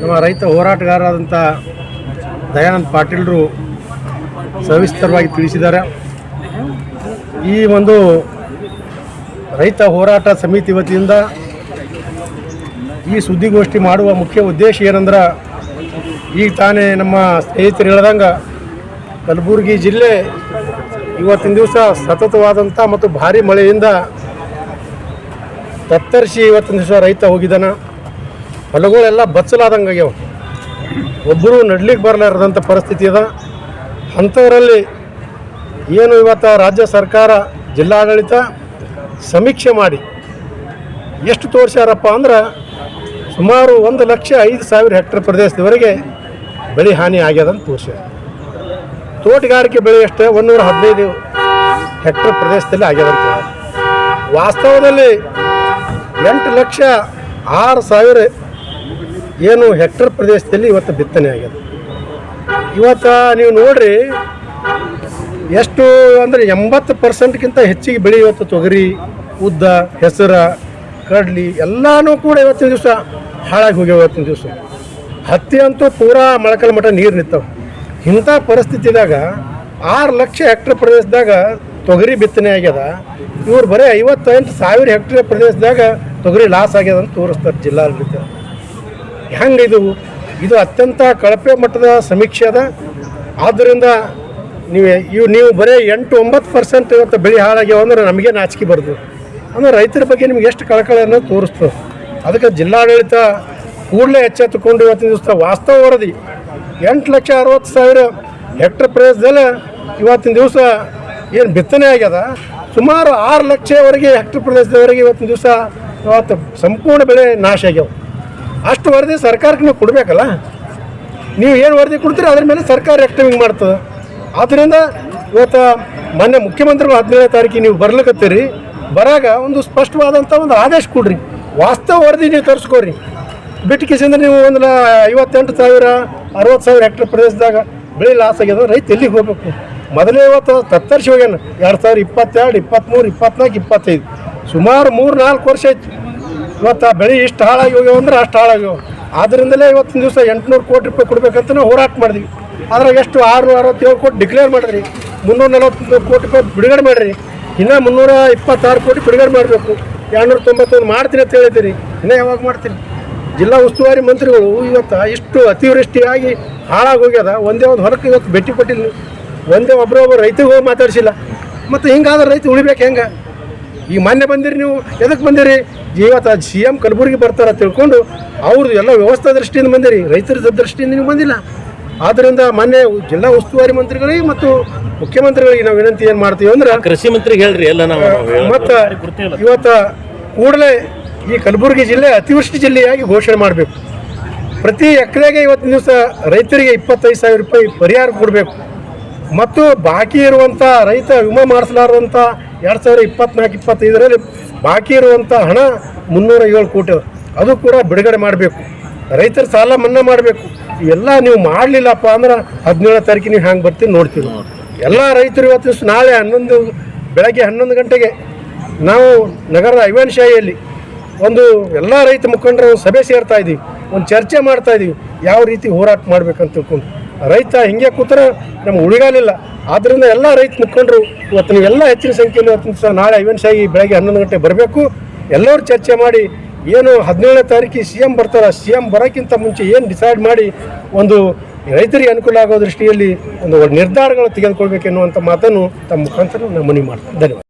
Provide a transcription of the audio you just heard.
ನಮ್ಮ ರೈತ ಹೋರಾಟಗಾರರಾದಂಥ ದಯಾನಂದ ಪಾಟೀಲರು ಸವಿಸ್ತರವಾಗಿ ತಿಳಿಸಿದ್ದಾರೆ. ಈ ಒಂದು ರೈತ ಹೋರಾಟ ಸಮಿತಿ ವತಿಯಿಂದ ಈ ಸುದ್ದಿಗೋಷ್ಠಿ ಮಾಡುವ ಮುಖ್ಯ ಉದ್ದೇಶ ಏನಂದ್ರೆ ಈಗ ತಾನೇ ನಮ್ಮ ಸ್ನೇಹಿತರು ಹೇಳ್ದಂಗೆ ಕಲಬುರಗಿ ಜಿಲ್ಲೆ ಇವತ್ತಿನ ದಿವಸ ಸತತವಾದಂಥ ಮತ್ತು ಭಾರಿ ಮಳೆಯಿಂದ ತತ್ತರಿಸಿ ಇವತ್ತಿನ ದಿವಸ ರೈತ ಹೋಗಿದ್ದಾನ. ಹೊಲಗಳೆಲ್ಲ ಬಚ್ಚಲಾದಂಗೆ ಆಗ್ಯಾವ. ಒಬ್ಬರು ನಡ್ಲಿಕ್ಕೆ ಬರಲಾರದಂಥ ಪರಿಸ್ಥಿತಿ ಅದ. ಅಂಥವರಲ್ಲಿ ಏನು ಇವತ್ತು ರಾಜ್ಯ ಸರ್ಕಾರ ಜಿಲ್ಲಾಡಳಿತ ಸಮೀಕ್ಷೆ ಮಾಡಿ ಎಷ್ಟು ತೋರಿಸ್ಯಾರಪ್ಪ ಅಂದ್ರೆ ಸುಮಾರು ಒಂದು ಲಕ್ಷ ಐದು ಸಾವಿರ ಹೆಕ್ಟರ್ ಪ್ರದೇಶದವರೆಗೆ ಬೆಳೆ ಹಾನಿ ಆಗ್ಯದಂತ ತೋರಿಸ್ಯಾರ. ತೋಟಗಾರಿಕೆ ಬೆಳೆ ಅಷ್ಟೇ ಒಂದೂರ ಹದಿನೈದು ಹೆಕ್ಟರ್ ಪ್ರದೇಶದಲ್ಲಿ ಆಗ್ಯದಂತ ವಾಸ್ತವದಲ್ಲಿ ಎಂಟು ಲಕ್ಷ ಆರು ಸಾವಿರ ಏನು ಹೆಕ್ಟರ್ ಪ್ರದೇಶದಲ್ಲಿ ಇವತ್ತು ಬಿತ್ತನೆ ಆಗ್ಯದ ಇವತ್ತು ನೀವು ನೋಡ್ರಿ, ಎಷ್ಟು ಅಂದರೆ ಎಂಬತ್ತು ಪರ್ಸೆಂಟ್ಗಿಂತ ಹೆಚ್ಚಿಗೆ ಬೆಳೆ ಇವತ್ತು ತೊಗರಿ, ಉದ್ದ, ಹೆಸರ, ಕಡ್ಲಿ ಎಲ್ಲನೂ ಕೂಡ ಇವತ್ತಿನ ದಿವಸ ಹಾಳಾಗಿ ಹೋಗ್ಯಾವ ಇವತ್ತಿನ ದಿವಸ. ಹತ್ತಿ ಅಂತೂ ಪೂರಾ ಮೊಳಕಲ್ ಮಠ ನೀರು ನಿಂತವ. ಇಂಥ ಪರಿಸ್ಥಿತಿದಾಗ ಆರು ಲಕ್ಷ ಹೆಕ್ಟರ್ ಪ್ರದೇಶದಾಗ ತೊಗರಿ ಬಿತ್ತನೆ ಆಗ್ಯದ. ಇವ್ರು ಬರೀ ಐವತ್ತೆಂಟು ಸಾವಿರ ಹೆಕ್ಟರ್ ಪ್ರದೇಶದಾಗ ತೊಗರಿ ಲಾಸ್ ಆಗ್ಯದ ಅಂತ ತೋರಿಸ್ತಾರೆ ಜಿಲ್ಲಾಡಳಿತ. ಹೆಂಗೆ ಇದು? ಇದು ಅತ್ಯಂತ ಕಳಪೆ ಮಟ್ಟದ ಸಮೀಕ್ಷೆ ಅದ. ಆದ್ದರಿಂದ ನೀವು ಇವು ನೀವು ಬರೀ ಎಂಟು ಒಂಬತ್ತು ಪರ್ಸೆಂಟ್ ಇವತ್ತು ಬೆಳೆ ಹಾಳಾಗ್ಯಾವ ಅಂದ್ರೆ ನಮಗೆ ನಾಚಿಕೆ ಬರೋದು. ಅಂದರೆ ರೈತರ ಬಗ್ಗೆ ನಿಮ್ಗೆ ಎಷ್ಟು ಕಳಕಳಿ ಅನ್ನೋದು ತೋರಿಸ್ತದೆ. ಅದಕ್ಕೆ ಜಿಲ್ಲಾಡಳಿತ ಕೂಡಲೇ ಎಚ್ಚೆತ್ತುಕೊಂಡು ಇವತ್ತಿನ ದಿವಸ ವಾಸ್ತವ ವರದಿ. ಎಂಟು ಲಕ್ಷ ಅರವತ್ತು ಸಾವಿರ ಹೆಕ್ಟರ್ ಪ್ರದೇಶದಲ್ಲಿ ಇವತ್ತಿನ ದಿವಸ ಏನು ಬಿತ್ತನೆ ಆಗ್ಯದ. ಸುಮಾರು ಆರು ಲಕ್ಷವರೆಗೆ ಹೆಕ್ಟರ್ ಪ್ರದೇಶದವರೆಗೆ ಇವತ್ತಿನ ದಿವಸ ಇವತ್ತು ಸಂಪೂರ್ಣ ಬೆಳೆ ನಾಶ ಆಗ್ಯಾವ. ಅಷ್ಟು ವರದಿ ಸರ್ಕಾರಕ್ಕೆ ನೀವು ಕೊಡಬೇಕಲ್ಲ? ನೀವು ಏನು ವರದಿ ಕೊಡ್ತೀರಿ, ಅದ್ರ ಮೇಲೆ ಸರ್ಕಾರ ಆ್ಯಕ್ಟಿವಿಂಗ್ ಮಾಡ್ತದೆ. ಆದ್ದರಿಂದ ಇವತ್ತು ಮೊನ್ನೆ ಮುಖ್ಯಮಂತ್ರಿಗಳು ಹದಿನೇಳನೇ ತಾರೀಕಿಗೆ ನೀವು ಬರ್ಲಿಕ್ಕತ್ತೀರಿ ಬರಾಗ ಒಂದು ಸ್ಪಷ್ಟವಾದಂಥ ಒಂದು ಆದೇಶ ಕೊಡ್ರಿ. ವಾಸ್ತವ ವರದಿ ನೀವು ತರಿಸ್ಕೋರಿ. ಬಿಟ್ಟು ಕಿಸಿಂದ ನೀವು ಒಂದು ಐವತ್ತೆಂಟು ಸಾವಿರ, ಅರವತ್ತು ಸಾವಿರ ಹೆಕ್ಟರ್ ಪ್ರದೇಶದಾಗ ಬೆಳೆ ಲಾಸ್ ಆಗ್ಯದ, ರೈತ ಎಲ್ಲಿಗೆ ಹೋಗ್ಬೇಕು? ಮೊದಲೇ ಇವತ್ತು ತತ್ತರಿಸಿ ಹೋಗ್ಯಾನ. ಎರಡು ಸಾವಿರ ಇಪ್ಪತ್ತೆರಡು ಇಪ್ಪತ್ತ್ಮೂರು ಇಪ್ಪತ್ತ್ನಾಲ್ಕು ಇಪ್ಪತ್ತೈದು. ಸುಮಾರು ಮೂರು ನಾಲ್ಕು ವರ್ಷ ಆಯ್ತು. ಇವತ್ತು ಆ ಬೆಳೆ ಇಷ್ಟು ಹಾಳಾಗಿ ಹೋಗ್ಯಾವ ಅಂದ್ರೆ ಅಷ್ಟು ಹಾಳಾಗ್ಯಾವ. ಆದ್ದರಿಂದಲೇ ಇವತ್ತಿನ ದಿವಸ ಎಂಟುನೂರು ಕೋಟಿ ರೂಪಾಯಿ ಕೊಡ್ಬೇಕಂತ ನಾವು ಹೋರಾಟ ಮಾಡಿದ್ವಿ. ಅದ್ರಾಗ ಎಷ್ಟು ಆರುನೂರ ಅರವತ್ತೇಳು ಕೋಟಿ ಡಿಕ್ಲೇರ್ ಮಾಡಿರಿ ಮುನ್ನೂರ ನಲವತ್ತೊಂದು ಕೋಟಿ ರೂಪಾಯಿ ಬಿಡುಗಡೆ ಮಾಡಿರಿ ಇನ್ನೂ ಮುನ್ನೂರ ಇಪ್ಪತ್ತಾರು ಕೋಟಿ ಬಿಡುಗಡೆ ಮಾಡಬೇಕು. ಎರಡುನೂರ ತೊಂಬತ್ತೊಂದು ಮಾಡ್ತೀನಿ ಅಂತ ಹೇಳಿದ್ದೀರಿ. ಇನ್ನೂ ಯಾವಾಗ ಮಾಡ್ತೀರಿ ಜಿಲ್ಲಾ ಉಸ್ತುವಾರಿ ಮಂತ್ರಿಗಳು ಇವತ್ತು ಇಷ್ಟು ಅತಿವೃಷ್ಟಿಯಾಗಿ ಹಾಳಾಗಿ ಹೋಗ್ಯದ ಒಂದೇ ಒಂದು ಹೊರಕ್ಕೆ ಇವತ್ತು ಭೇಟಿ ಕೊಟ್ಟಿಲ್ಲ ಒಂದೇ ಒಬ್ಬರೊಬ್ಬರು ರೈತಿಗೆ ಹೋಗಿ ಮಾತಾಡಿಸಿಲ್ಲ. ಮತ್ತು ಹಿಂಗಾದ್ರೆ ರೈತ ಉಳಿಬೇಕು ಹೆಂಗೆ? ಈಗ ಮೊನ್ನೆ ಬಂದಿರಿ ನೀವು. ಎದಕ್ಕೆ ಬಂದಿರಿ? ಇವತ್ತು ಸಿ ಎಂ ಕಲಬುರಗಿ ಬರ್ತಾರ ತಿಳ್ಕೊಂಡು ಅವ್ರದ್ದು ಎಲ್ಲ ವ್ಯವಸ್ಥಾ ದೃಷ್ಟಿಯಿಂದ ಬಂದಿರಿ ರೈತರ ದೃಷ್ಟಿಯಿಂದ ನೀವು ಬಂದಿಲ್ಲ. ಆದ್ದರಿಂದ ಮೊನ್ನೆ ಜಿಲ್ಲಾ ಉಸ್ತುವಾರಿ ಮಂತ್ರಿಗಳಿಗೆ ಮತ್ತು ಮುಖ್ಯಮಂತ್ರಿಗಳಿಗೆ ನಾವು ವಿನಂತಿ ಏನು ಮಾಡ್ತೀವಿ ಅಂದ್ರೆ ಕೃಷಿ ಮಂತ್ರಿಗೆ ಹೇಳ್ರಿ ಎಲ್ಲ ನಾವು ಮತ್ತು ಇವತ್ತು ಕೂಡಲೇ ಈ ಕಲಬುರಗಿ ಜಿಲ್ಲೆ ಅತಿವೃಷ್ಟಿ ಜಿಲ್ಲೆಯಾಗಿ ಘೋಷಣೆ ಮಾಡಬೇಕು. ಪ್ರತಿ ಎಕರೆಗೆ ಇವತ್ತಿನ ದಿವಸ ರೈತರಿಗೆ ಇಪ್ಪತ್ತೈದು ಸಾವಿರ ರೂಪಾಯಿ ಪರಿಹಾರ ಕೊಡಬೇಕು. ಮತ್ತು ಬಾಕಿ ಇರುವಂಥ ರೈತ ವಿಮೆ ಮಾಡಿಸಲಾರದಂಥ ಎರಡು ಸಾವಿರ ಇಪ್ಪತ್ನಾಲ್ಕು, ಇಪ್ಪತ್ತೈದರಲ್ಲಿ ಬಾಕಿ ಇರುವಂಥ ಹಣ ಮುನ್ನೂರ ಏಳು ಕೋಟಿ ಅದು. ಕೂಡ ಬಿಡುಗಡೆ ಮಾಡಬೇಕು. ರೈತರ ಸಾಲ ಮನ್ನಾ ಮಾಡಬೇಕು. ಎಲ್ಲ ನೀವು ಮಾಡಲಿಲ್ಲಪ್ಪ ಅಂದ್ರೆ ಹದಿನೇಳು ತಾರೀಕು ನೀವು ಹ್ಯಾಂಗೆ ಬರ್ತೀವಿ ನೋಡ್ತೀವಿ. ಎಲ್ಲ ರೈತರು ಇವತ್ತು ನಾಳೆ ಹನ್ನೊಂದು, ಬೆಳಗ್ಗೆ ಹನ್ನೊಂದು ಗಂಟೆಗೆ ನಾವು ನಗರದ ಐವನ್ ಶಾಹಿಯಲ್ಲಿ ಒಂದು ಎಲ್ಲ ರೈತ ಮುಖಂಡರು ಸಭೆ ಸೇರ್ತಾ ಇದ್ದೀವಿ. ಒಂದು ಚರ್ಚೆ ಮಾಡ್ತಾ ಇದ್ದೀವಿ. ಯಾವ ರೀತಿ ಹೋರಾಟ ಮಾಡ್ಬೇಕಂತ ತಿಳ್ಕೊಂಡು. ರೈತ ಹಿಂಗೆ ಕೂತ್ರೆ ನಮ್ಗೆ ಉಳಿಗಾಲಿಲ್ಲ ಆದ್ದರಿಂದ ಎಲ್ಲ ರೈತ ಮುಖಂಡರು ಇವತ್ತಿನ ಎಲ್ಲ ಹೆಚ್ಚಿನ ಸಂಖ್ಯೆಯಲ್ಲಿ ಇವತ್ತಿನ ಸಹ ನಾಳೆ ಐವನ್ ಶಾಹಿ ಬೆಳಗ್ಗೆ ಹನ್ನೊಂದು ಗಂಟೆ ಬರಬೇಕು. ಎಲ್ಲರೂ ಚರ್ಚೆ ಮಾಡಿ ಏನು ಹದಿನೇಳನೇ ತಾರೀಕಿಗೆ ಸಿ ಎಂ ಬರ್ತಾರ ಸಿ ಎಂ ಬರೋಕ್ಕಿಂತ ಮುಂಚೆ ಏನು ಡಿಸೈಡ್ ಮಾಡಿ ಒಂದು ರೈತರಿಗೆ ಅನುಕೂಲ ಆಗೋ ದೃಷ್ಟಿಯಲ್ಲಿ ಒಂದು ನಿರ್ಧಾರಗಳು ತೆಗೆದುಕೊಳ್ಬೇಕೆನ್ನುವಂಥ ಮಾತನ್ನು ತಮ್ಮ ಮುಖಾಂತರ ನಾನು ಮನವಿ ಮಾಡ್ತೀನಿ. ಧನ್ಯವಾದ.